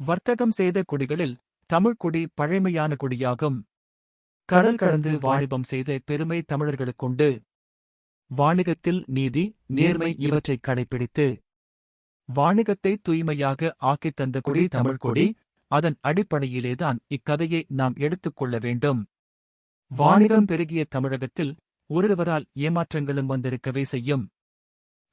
வர்த்தகம் செய்த குடிகளில் தமிழ்குடி பழைமையான குடியாகும். கடல் கடந்து வாணிபம் செய்த பெருமை தமிழர்களுக்குண்டு வாணிகத்தில் நீதி நேர்மை இவற்றைக் கடைப்பிடித்து வாணிகத்தை தூய்மையாக ஆக்கித் தந்த குடி தமிழ்குடி அதன் அடிப்படையிலேதான் இக்கதையை நாம் எடுத்துக்கொள்ள வேண்டும். வாணிகம் பெருகிய தமிழகத்தில் ஒருவரால் ஏமாற்றங்களும் வந்திருக்கவே செய்யும்.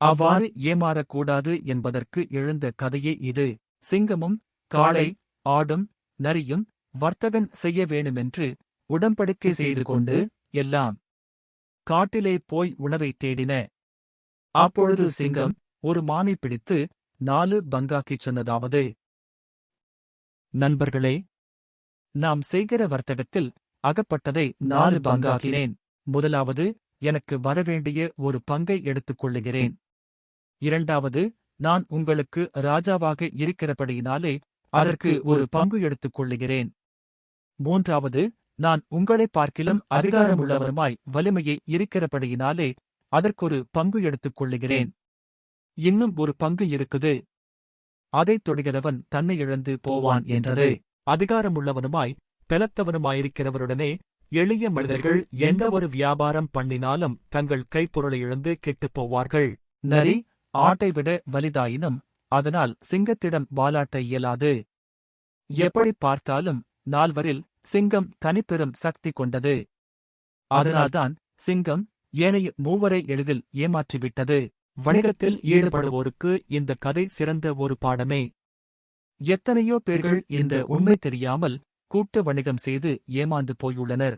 அவ்வாறு ஏமாறக்கூடாது என்பதற்கு எழுந்த கதையே இது. சிங்கமும் காளை ஆடும் நரியும் வர்த்தகன் செய்ய வேணுமென்று உடன்படிக்கை செய்து கொண்டு எல்லாம் காட்டிலே போய் உணவை தேடின. அப்பொழுது சிங்கம் ஒரு மானை பிடித்து நாலு பங்காக்கிச் சொன்னதாவது நண்பர்களே நாம் செய்கிற வர்த்தகத்தில் அகப்பட்டதை நாலு பங்காக்கினேன். முதலாவது எனக்கு வரவேண்டிய ஒரு பங்கை எடுத்துக் கொள்ளுகிறேன். இரண்டாவது நான் உங்களுக்கு ராஜாவாக இருக்கிறபடியினாலே அதற்கு ஒரு பங்கு எடுத்துக் கொள்ளுகிறேன். மூன்றாவது நான் உங்களைப் பார்க்கிலும் அதிகாரமுள்ளவருமாய் வலிமையை இருக்கிறபடியினாலே அதற்கொரு பங்கு எடுத்துக் கொள்ளுகிறேன். இன்னும் ஒரு பங்கு இருக்குது. அதைத் தொடுகிறவன் தன்னை இழந்து போவான் என்றது. அதிகாரமுள்ளவனுமாய் பெலத்தவனுமாயிருக்கிறவருடனே எளிய மனிதர்கள் எந்த ஒரு வியாபாரம் பண்ணினாலும் தங்கள் கைப்பொருளை இழந்து கெட்டுப் போவார்கள். நரி ஆட்டை விட வலிதாயினும் அதனால் சிங்கத்திடம் வாலாட்ட இயலாது. எப்படி பார்த்தாலும் நால்வரில் சிங்கம் தனிப்பெரும் சக்தி கொண்டது. அதனால்தான் சிங்கம் ஏனைய மூவரை எளிதில் ஏமாற்றிவிட்டது. வணிகத்தில் ஈடுபடுவோருக்கு இந்த கதை சிறந்த ஒரு பாடமே. எத்தனையோ பேர்கள் இந்த உண்மை தெரியாமல் கூட்டு வணிகம் செய்து ஏமாந்து போயுள்ளனர்.